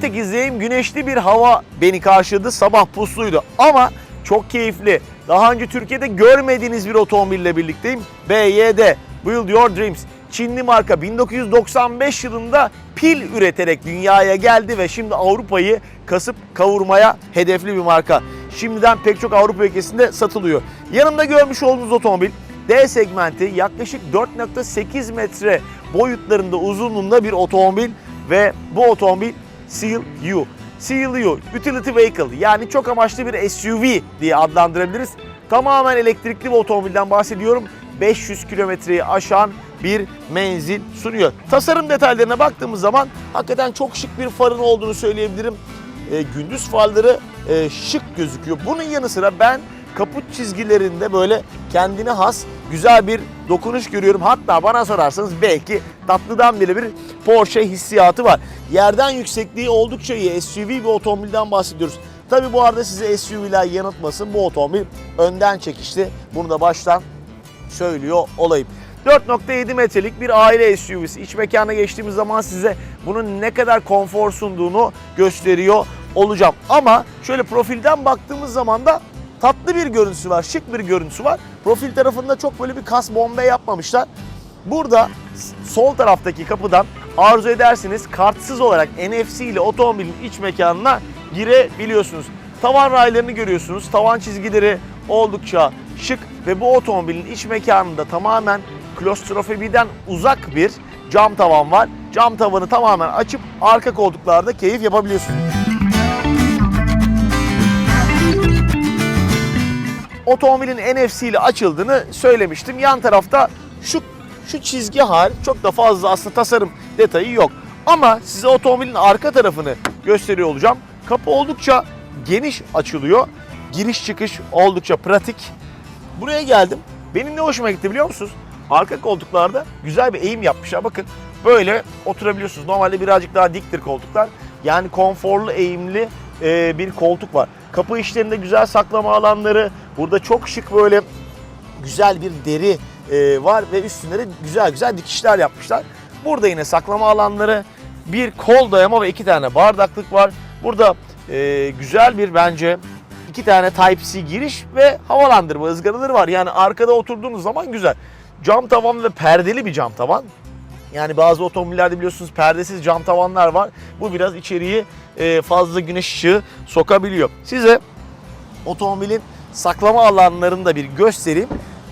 Portekiz'deyim. Güneşli bir hava beni karşıladı. Sabah pusluydu ama çok keyifli. Daha önce Türkiye'de görmediğiniz bir otomobille birlikteyim. BYD, Build Your Dreams. Çinli marka 1995 yılında pil üreterek dünyaya geldi ve şimdi Avrupa'yı kasıp kavurmaya hedefli bir marka. Şimdiden pek çok Avrupa ülkesinde satılıyor. Yanımda görmüş olduğunuz otomobil D segmenti yaklaşık 4.8 metre boyutlarında uzunluğunda bir otomobil ve bu otomobil CLU. CLU Utility Vehicle yani çok amaçlı bir SUV diye adlandırabiliriz. Tamamen elektrikli bir otomobilden bahsediyorum. 500 kilometreyi aşan bir menzil sunuyor. Tasarım detaylarına baktığımız zaman hakikaten çok şık bir farın olduğunu söyleyebilirim. E, gündüz farları e, şık gözüküyor. Bunun yanı sıra ben kaput çizgilerinde böyle kendine has güzel bir dokunuş görüyorum. Hatta bana sorarsanız belki tatlıdan bile bir Porsche hissiyatı var. Yerden yüksekliği oldukça iyi SUV bir otomobilden bahsediyoruz. Tabi bu arada size SUV'ler yanıltmasın bu otomobil önden çekişli. Bunu da baştan söylüyor olayım. 4.7 metrelik bir aile SUV'si. İç mekana geçtiğimiz zaman size bunun ne kadar konfor sunduğunu gösteriyor olacağım. Ama şöyle profilden baktığımız zaman da tatlı bir görüntüsü var, şık bir görüntüsü var. Profil tarafında çok böyle bir kas bombe yapmamışlar. Burada sol taraftaki kapıdan arzu ederseniz kartsız olarak NFC ile otomobilin iç mekanına girebiliyorsunuz. Tavan raylarını görüyorsunuz. Tavan çizgileri oldukça şık ve bu otomobilin iç mekanında tamamen klostrofobiden uzak bir cam tavan var. Cam tavanı tamamen açıp arka koltuklarda keyif yapabiliyorsunuz. Otomobilin NFC ile açıldığını söylemiştim. Yan tarafta şu şu çizgi hariç çok da fazla aslında tasarım detayı yok. Ama size otomobilin arka tarafını gösteriyor olacağım. Kapı oldukça geniş açılıyor. Giriş çıkış oldukça pratik. Buraya geldim. Benim ne hoşuma gitti biliyor musunuz? Arka koltuklarda güzel bir eğim yapmışlar. Bakın böyle oturabiliyorsunuz. Normalde birazcık daha diktir koltuklar. Yani konforlu eğimli e, bir koltuk var. Kapı işlerinde güzel saklama alanları. Burada çok şık böyle güzel bir deri e, var ve üstünde de güzel güzel dikişler yapmışlar. Burada yine saklama alanları, bir kol dayama ve iki tane bardaklık var. Burada e, güzel bir bence iki tane Type-C giriş ve havalandırma ızgaraları var. Yani arkada oturduğunuz zaman güzel. Cam tavan ve perdeli bir cam tavan. Yani bazı otomobillerde biliyorsunuz perdesiz cam tavanlar var. Bu biraz içeriği e, fazla güneş ışığı sokabiliyor. Size otomobilin saklama alanlarını da bir göstereyim.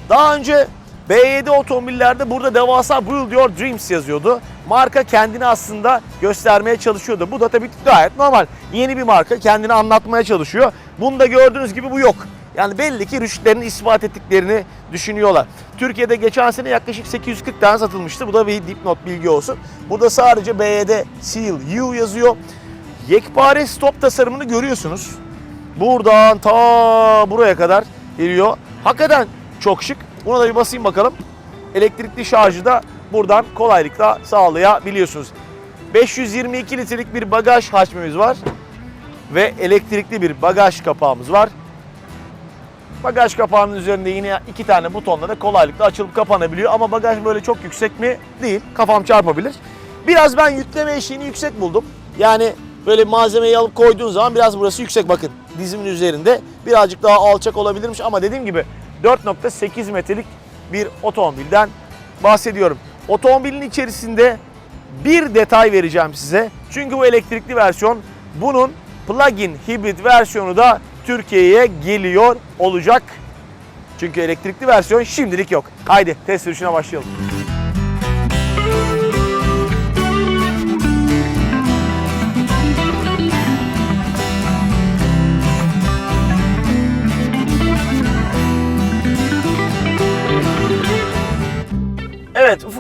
Daha önce B7 otomobillerde burada devasa Build Your Dreams yazıyordu. Marka kendini aslında göstermeye çalışıyordu. Bu da tabii gayet normal. Yeni bir marka kendini anlatmaya çalışıyor. Bunda gördüğünüz gibi bu yok. Yani belli ki rüştlerini ispat ettiklerini düşünüyorlar. Türkiye'de geçen sene yaklaşık 840 tane satılmıştı. Bu da bir dipnot bilgi olsun. Burada sadece BYD Seal U yazıyor. Yekpare stop tasarımını görüyorsunuz. Buradan ta buraya kadar geliyor. Hakikaten çok şık. Buna da bir basayım bakalım. Elektrikli şarjı da buradan kolaylıkla sağlayabiliyorsunuz. 522 litrelik bir bagaj hacmimiz var. Ve elektrikli bir bagaj kapağımız var. Bagaj kapağının üzerinde yine iki tane butonla da kolaylıkla açılıp kapanabiliyor. Ama bagaj böyle çok yüksek mi? Değil. Kafam çarpabilir. Biraz ben yükleme eşiğini yüksek buldum. Yani böyle malzemeyi alıp koyduğun zaman biraz burası yüksek bakın. Dizimin üzerinde birazcık daha alçak olabilirmiş ama dediğim gibi 4.8 metrelik bir otomobilden bahsediyorum. Otomobilin içerisinde bir detay vereceğim size. Çünkü bu elektrikli versiyon bunun plug-in hibrit versiyonu da Türkiye'ye geliyor olacak. Çünkü elektrikli versiyon şimdilik yok. Haydi test sürüşüne başlayalım.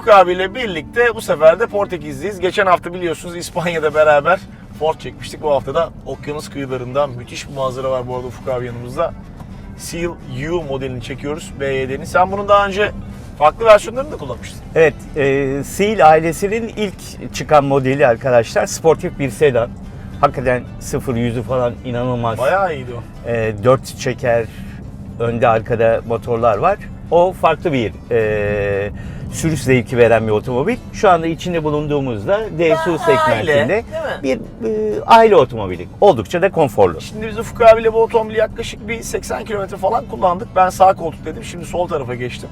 Ufuk abiyle birlikte bu sefer de Portekiz'deyiz. Geçen hafta biliyorsunuz İspanya'da beraber Ford çekmiştik. Bu hafta da okyanus kıyılarında müthiş bir manzara var bu arada Ufuk abi yanımızda. Seal U modelini çekiyoruz BYD'nin. Sen bunun daha önce farklı versiyonlarını da kullanmıştın. Evet, e, Seal ailesinin ilk çıkan modeli arkadaşlar. Sportif bir sedan. Hakikaten sıfır yüzü falan inanılmaz. Bayağı iyiydi o. E, dört çeker, önde arkada motorlar var. O farklı bir e, sürüş zevki veren bir otomobil. Şu anda içinde bulunduğumuzda DSU segmentinde bir e, aile otomobili. Oldukça da konforlu. Şimdi biz Ufuk abiyle bu otomobili yaklaşık bir 80 kilometre falan kullandık. Ben sağ koltuk dedim. Şimdi sol tarafa geçtim.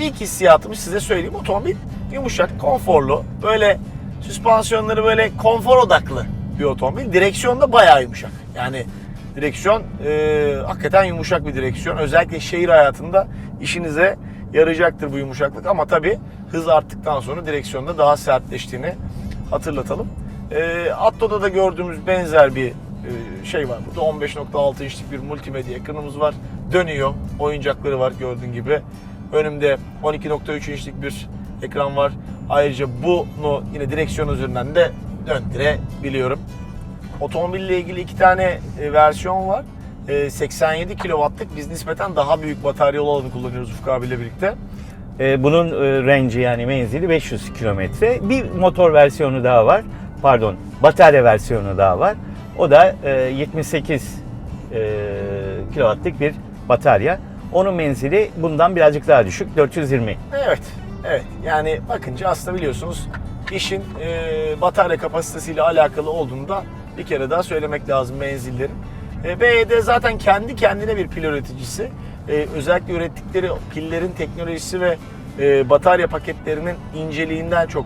İlk hissiyatımı size söyleyeyim. Otomobil yumuşak, konforlu. Böyle süspansiyonları böyle konfor odaklı bir otomobil. Direksiyon da bayağı yumuşak. Yani direksiyon e, hakikaten yumuşak bir direksiyon. Özellikle şehir hayatında işinize yarayacaktır bu yumuşaklık. Ama tabii hız arttıktan sonra direksiyonda daha sertleştiğini hatırlatalım. E, Atto'da da gördüğümüz benzer bir e, şey var burada. 15.6 inçlik bir multimedya ekranımız var. Dönüyor. Oyuncakları var gördüğün gibi. Önümde 12.3 inçlik bir ekran var. Ayrıca bunu yine direksiyon üzerinden de döndürebiliyorum. Otomobille ilgili iki tane e, versiyon var. E, 87 kW'lık biz nispeten daha büyük bataryalı olanı kullanıyoruz Ufuk abiyle birlikte. E, bunun e, range'i yani menzili 500 kilometre. Bir motor versiyonu daha var. Pardon, batarya versiyonu daha var. O da e, 78 e, kilowattlık bir batarya. Onun menzili bundan birazcık daha düşük, 420. Evet, evet. Yani bakınca aslında biliyorsunuz işin e, batarya kapasitesiyle alakalı olduğunu da bir kere daha söylemek lazım menzillerin. E, BYD zaten kendi kendine bir pil üreticisi. E, özellikle ürettikleri pillerin teknolojisi ve e, batarya paketlerinin inceliğinden çok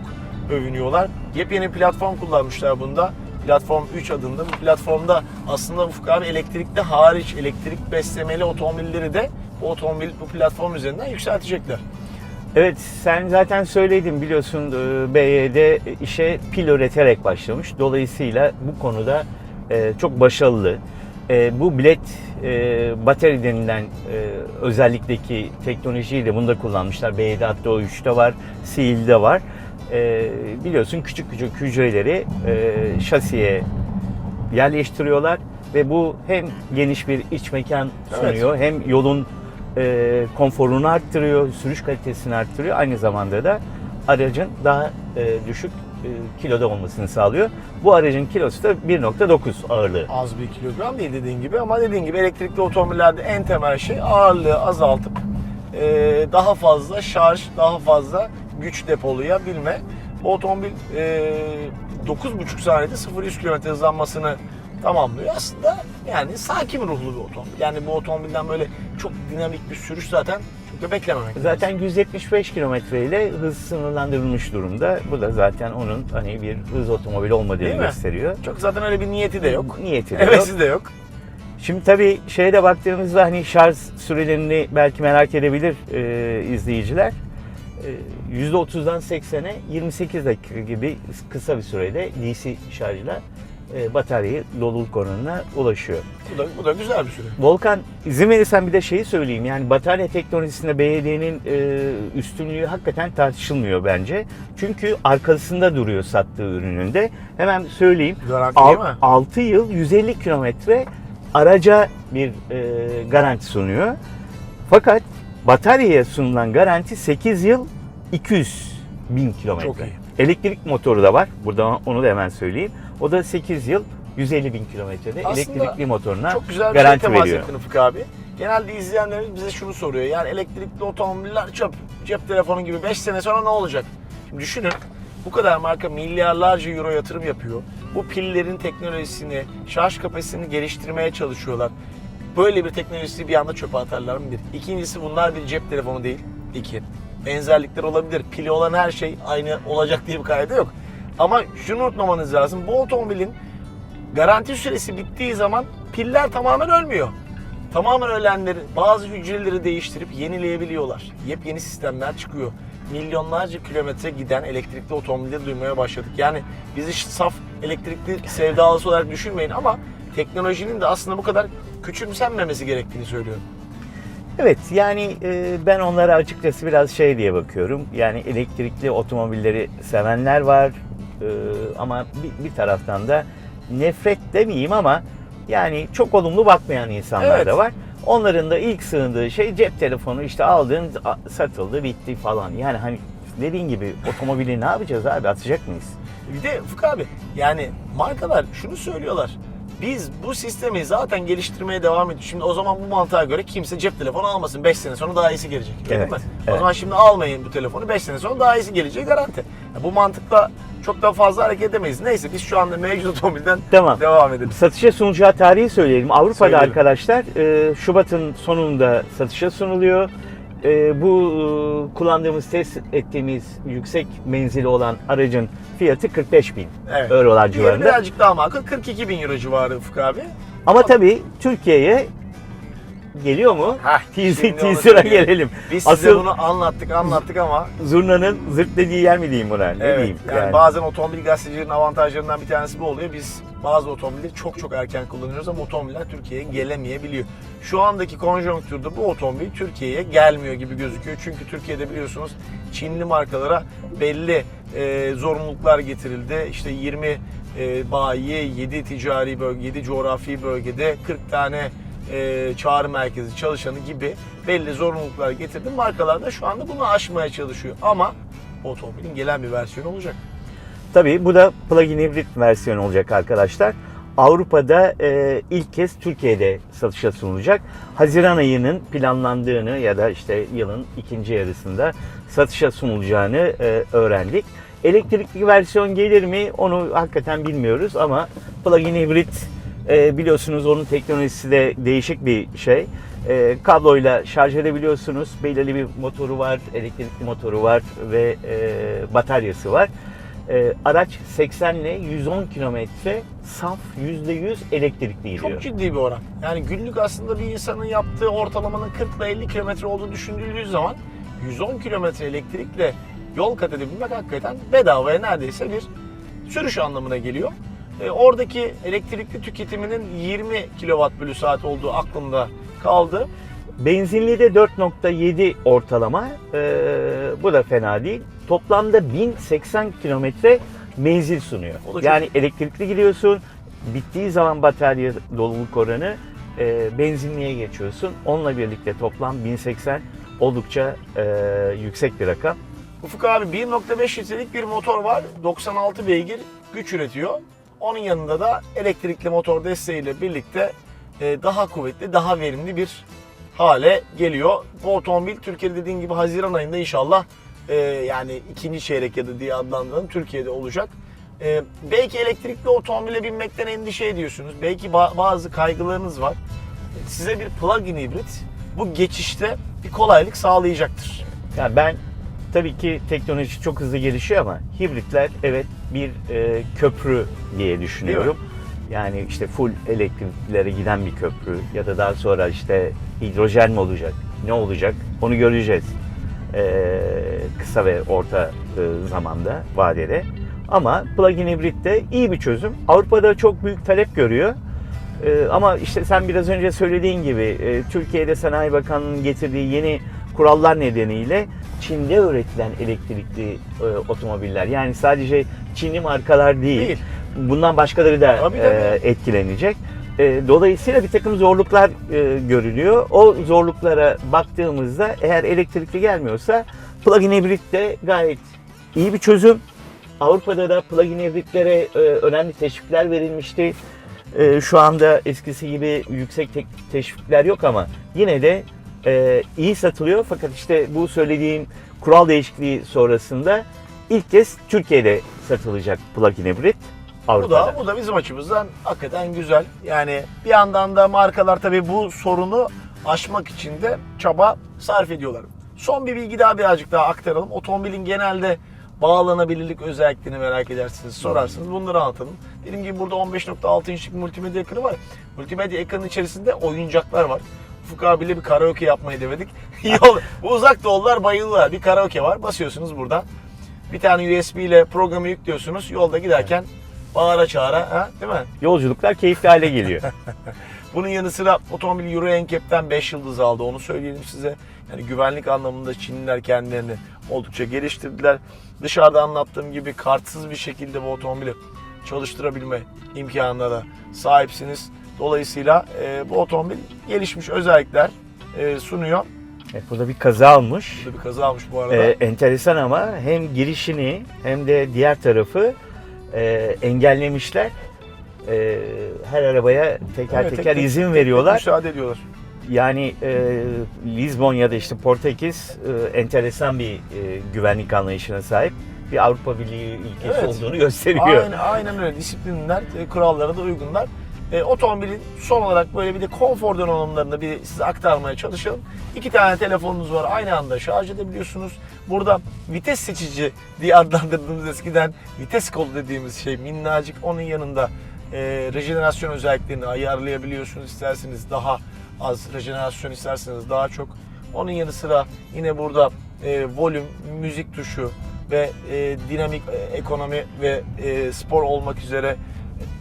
övünüyorlar. Yepyeni platform kullanmışlar bunda. Platform 3 adında. Bu platformda aslında Ufuk abi elektrikli hariç elektrik beslemeli otomobilleri de bu otomobil bu platform üzerinden yükseltecekler. Evet sen zaten söyledin biliyorsun e, BYD işe pil üreterek başlamış. Dolayısıyla bu konuda e, çok başarılı. E, Bu bilet e, batarya denilen e, özellikteki teknolojiyi de bunu da kullanmışlar. BYD hatta o 3'te var, Seal'de var. E, Biliyorsun küçük küçük hücreleri e, şasiye yerleştiriyorlar ve bu hem geniş bir iç mekan sunuyor hem yolun e, konforunu arttırıyor, sürüş kalitesini arttırıyor. Aynı zamanda da aracın daha e, düşük kiloda olmasını sağlıyor. Bu aracın kilosu da 1.9 ağırlığı. Az bir kilogram değil dediğin gibi ama dediğin gibi elektrikli otomobillerde en temel şey ağırlığı azaltıp e, daha fazla şarj, daha fazla güç depolayabilme. Bu otomobil e, 9,5 saniyede 0-100 km hızlanmasını tamamlıyor. Aslında yani sakin ruhlu bir otomobil. Yani bu otomobilden böyle çok dinamik bir sürüş zaten çok da beklememek lazım. Zaten 175 kilometre ile hız sınırlandırılmış durumda. Bu da zaten onun hani bir hız otomobili olmadığını Değil mi? gösteriyor. Çok zaten öyle bir niyeti de yok. Niyeti de yok. Hevesi de yok. Şimdi tabii şeye de baktığımızda hani şarj sürelerini belki merak edebilir e, izleyiciler. E, %30'dan 80'e 28 dakika gibi kısa bir sürede DC şarjla e, bataryayı doluluk oranına ulaşıyor. Bu da, bu da güzel bir süre. Volkan izin verirsen bir de şeyi söyleyeyim. Yani batarya teknolojisinde BYD'nin e, üstünlüğü hakikaten tartışılmıyor bence. Çünkü arkasında duruyor sattığı ürününde. Hemen söyleyeyim. Garanti değil mi? 6 yıl 150 kilometre araca bir e, garanti sunuyor. Fakat bataryaya sunulan garanti 8 yıl 200 bin Çok kilometre. iyi. Elektrik motoru da var. Burada onu da hemen söyleyeyim. O da 8 yıl 150 bin kilometrede Aslında elektrikli motoruna Çok güzel bir şey garanti temas veriyor. ettin Ufuk abi. Genelde izleyenlerimiz bize şunu soruyor. Yani elektrikli otomobiller çöp. Cep telefonu gibi 5 sene sonra ne olacak? Şimdi düşünün. Bu kadar marka milyarlarca euro yatırım yapıyor. Bu pillerin teknolojisini, şarj kapasitesini geliştirmeye çalışıyorlar. Böyle bir teknolojisi bir anda çöpe atarlar mı? Bir. İkincisi bunlar bir cep telefonu değil. İki. Benzerlikler olabilir. Pili olan her şey aynı olacak diye bir kaydı yok. Ama şunu unutmamanız lazım. Bu otomobilin garanti süresi bittiği zaman piller tamamen ölmüyor. Tamamen ölenleri, bazı hücreleri değiştirip yenileyebiliyorlar. Yepyeni sistemler çıkıyor. Milyonlarca kilometre giden elektrikli otomobilleri duymaya başladık. Yani bizi saf elektrikli sevdalısı olarak düşünmeyin ama teknolojinin de aslında bu kadar küçümsenmemesi gerektiğini söylüyorum. Evet yani e, ben onlara açıkçası biraz şey diye bakıyorum. Yani elektrikli otomobilleri sevenler var e, ama bir, bir taraftan da nefret demeyeyim ama yani çok olumlu bakmayan insanlar Evet. da var. Onların da ilk sığındığı şey cep telefonu işte aldın satıldı bitti falan. Yani hani dediğin gibi otomobili ne yapacağız abi atacak mıyız? Bir de Ufuk abi yani markalar şunu söylüyorlar. Biz bu sistemi zaten geliştirmeye devam ediyoruz. Şimdi o zaman bu mantığa göre kimse cep telefonu almasın. 5 sene sonra daha iyisi gelecek. Evet, mi? O evet. zaman şimdi almayın bu telefonu. 5 sene sonra daha iyisi geleceği garanti. Ya bu mantıkla çok daha fazla hareket edemeyiz. Neyse biz şu anda mevcut otomobilden Tamam. devam edelim. Satışa sunacağı tarihi söyleyelim. Avrupa'da Söyleyelim. arkadaşlar e, Şubat'ın sonunda satışa sunuluyor. E, bu e, kullandığımız, test ettiğimiz yüksek menzili olan aracın fiyatı 45 bin Evet. eurolar Diğeri civarında. birazcık daha makul. 42 bin euro civarı Ufuk abi. Ama tabii Türkiye'ye geliyor mu? Heh, Teaser, teaser'a gelelim. Biz size Asıl bunu anlattık anlattık ama zurnanın zırt dediği yer mi diyeyim buna? Ne evet, diyeyim? yani, bazen otomobil gazetecilerin avantajlarından bir tanesi bu oluyor. Biz bazı otomobilleri çok çok erken kullanıyoruz ama otomobiller Türkiye'ye gelemeyebiliyor. Şu andaki konjonktürde bu otomobil Türkiye'ye gelmiyor gibi gözüküyor. Çünkü Türkiye'de biliyorsunuz Çinli markalara belli e, zorunluluklar getirildi. İşte 20 e, bayi, 7 ticari bölge, 7 coğrafi bölgede 40 tane e, çağrı merkezi çalışanı gibi belli zorunluluklar getirdi. Markalar da şu anda bunu aşmaya çalışıyor. Ama otomobilin gelen bir versiyonu olacak. Tabii bu da plug-in hibrit versiyon olacak arkadaşlar. Avrupa'da e, ilk kez Türkiye'de satışa sunulacak. Haziran ayının planlandığını ya da işte yılın ikinci yarısında satışa sunulacağını e, öğrendik. Elektrikli versiyon gelir mi onu hakikaten bilmiyoruz ama plug-in hibrit e, biliyorsunuz onun teknolojisi de değişik bir şey. E, kabloyla şarj edebiliyorsunuz. Belirli bir motoru var, elektrikli motoru var ve e, bataryası var. E, araç 80 ile 110 kilometre saf %100 elektrikli gidiyor. Çok ciddi bir oran. Yani günlük aslında bir insanın yaptığı ortalamanın 40 ile 50 kilometre olduğu düşünüldüğü zaman 110 kilometre elektrikle yol kat edebilmek hakikaten bedavaya neredeyse bir sürüş anlamına geliyor. E, oradaki elektrikli tüketiminin 20 kilowatt bölü saat olduğu aklımda kaldı. Benzinli de 4.7 ortalama. Ee, bu da fena değil. Toplamda 1080 kilometre menzil sunuyor. Çok Yani elektrikli gidiyorsun. Bittiği zaman batarya doluluk oranı e, benzinliğe geçiyorsun. Onunla birlikte toplam 1080 oldukça e, yüksek bir rakam. Ufuk abi 1.5 litrelik bir motor var. 96 beygir güç üretiyor. Onun yanında da elektrikli motor desteğiyle birlikte e, daha kuvvetli, daha verimli bir hale geliyor. Bu otomobil Türkiye'de dediğin gibi Haziran ayında inşallah e, yani ikinci çeyrek ya da diye adlandırılan Türkiye'de olacak. E, belki elektrikli otomobile binmekten endişe ediyorsunuz. Belki ba- bazı kaygılarınız var. Size bir plug-in hibrit bu geçişte bir kolaylık sağlayacaktır. Yani ben tabii ki teknoloji çok hızlı gelişiyor ama hibritler evet bir e, köprü diye düşünüyorum. Yani işte full elektriklere giden bir köprü ya da daha sonra işte hidrojen mi olacak, ne olacak onu göreceğiz. E, kısa ve orta e, zamanda, vadede. Ama plug-in hibrit de iyi bir çözüm. Avrupa'da çok büyük talep görüyor. Ee, ama işte sen biraz önce söylediğin gibi e, Türkiye'de Sanayi Bakanlığı'nın getirdiği yeni kurallar nedeniyle Çin'de üretilen elektrikli e, otomobiller yani sadece Çinli markalar değil, Değil. bundan başkaları da Tabii, e, etkilenecek. E, dolayısıyla bir takım zorluklar e, görülüyor. O zorluklara baktığımızda eğer elektrikli gelmiyorsa plug-in hibrit de gayet iyi bir çözüm. Avrupa'da da plug-in hibritlere e, önemli teşvikler verilmişti. E, şu anda eskisi gibi yüksek tek- teşvikler yok ama yine de e, iyi satılıyor. Fakat işte bu söylediğim kural değişikliği sonrasında ilk kez Türkiye'de satılacak plug-in hibrit Bu Avrupa'da. da, bu da bizim açımızdan hakikaten güzel. Yani bir yandan da markalar tabii bu sorunu aşmak için de çaba sarf ediyorlar. Son bir bilgi daha birazcık daha aktaralım. Otomobilin genelde bağlanabilirlik özelliklerini merak edersiniz, sorarsınız. Bunları anlatalım. Dediğim gibi burada 15.6 inçlik multimedya ekranı var. Multimedya ekranın içerisinde oyuncaklar var. Ufuk abiyle bir karaoke yapmayı denedik. Yol, bu uzak doğullar bayıldılar. Bir karaoke var. Basıyorsunuz buradan. Bir tane USB ile programı yüklüyorsunuz. Yolda giderken bağıra çağıra, ha, değil mi? Yolculuklar keyifli hale geliyor. Bunun yanı sıra otomobil Euro NCAP'ten 5 yıldız aldı. Onu söyleyelim size. Yani güvenlik anlamında Çinliler kendilerini oldukça geliştirdiler. Dışarıda anlattığım gibi kartsız bir şekilde bu otomobili çalıştırabilme imkanına da sahipsiniz. Dolayısıyla e, bu otomobil gelişmiş özellikler e, sunuyor. Evet, burada bir kaza almış. Burada bir kaza almış bu arada. Ee, enteresan ama hem girişini hem de diğer tarafı e, engellemişler. e, her arabaya teker Evet, tek teker tek- izin tek tek veriyorlar. Müsaade ediyorlar. Yani e, Lizbon ya da işte Portekiz e, enteresan bir e, güvenlik anlayışına sahip bir Avrupa Birliği ülkesi Evet. olduğunu gösteriyor. Aynen, aynen öyle. Disiplinler, e, kurallara da uygunlar. E, otomobilin son olarak böyle bir de konfor donanımlarını bir size aktarmaya çalışalım. İki tane telefonunuz var. Aynı anda şarj edebiliyorsunuz. Burada vites seçici diye adlandırdığımız eskiden vites kolu dediğimiz şey minnacık. Onun yanında e, rejenerasyon özelliklerini ayarlayabiliyorsunuz. İsterseniz daha az rejenerasyon isterseniz daha çok. Onun yanı sıra yine burada e, volüm, müzik tuşu ve e, dinamik e, ekonomi ve e, spor olmak üzere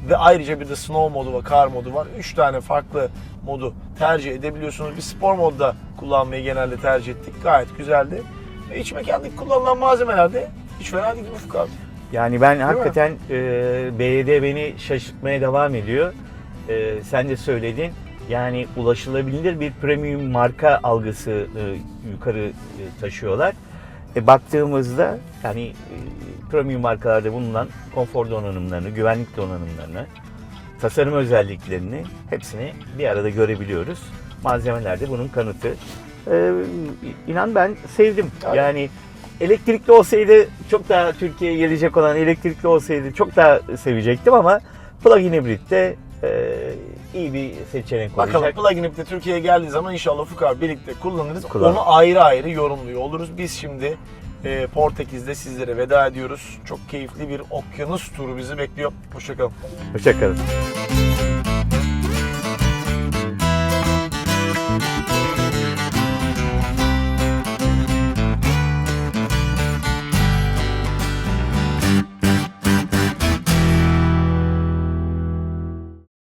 ve ayrıca bir de snow modu ve kar modu var. 3 tane farklı modu tercih edebiliyorsunuz. Biz spor modda kullanmayı genelde tercih ettik. Gayet güzeldi. Ve iç mekandaki kullanılan malzemeler de hiç fena değil Ufuk abi. Yani ben hakikaten e, BYD beni şaşırtmaya devam ediyor. E, sen de söyledin. Yani ulaşılabilir bir premium marka algısı e, yukarı e, taşıyorlar. E, baktığımızda yani e, premium markalarda bulunan konfor donanımlarını, güvenlik donanımlarını, tasarım özelliklerini hepsini bir arada görebiliyoruz. Malzemeler de bunun kanıtı. E, inan ben sevdim. Aynen. Yani elektrikli olsaydı çok daha Türkiye'ye gelecek olan elektrikli olsaydı çok daha sevecektim ama plug-in hibrit de e, iyi bir seçenek Bakalım olacak. plug-in hibrit de Türkiye'ye geldiği zaman inşallah Ufuk abi birlikte kullanırız. Kullan. Onu ayrı ayrı yorumluyor oluruz. Biz şimdi e, Portekiz'de sizlere veda ediyoruz. Çok keyifli bir okyanus turu bizi bekliyor. Hoşçakalın. Hoşçakalın.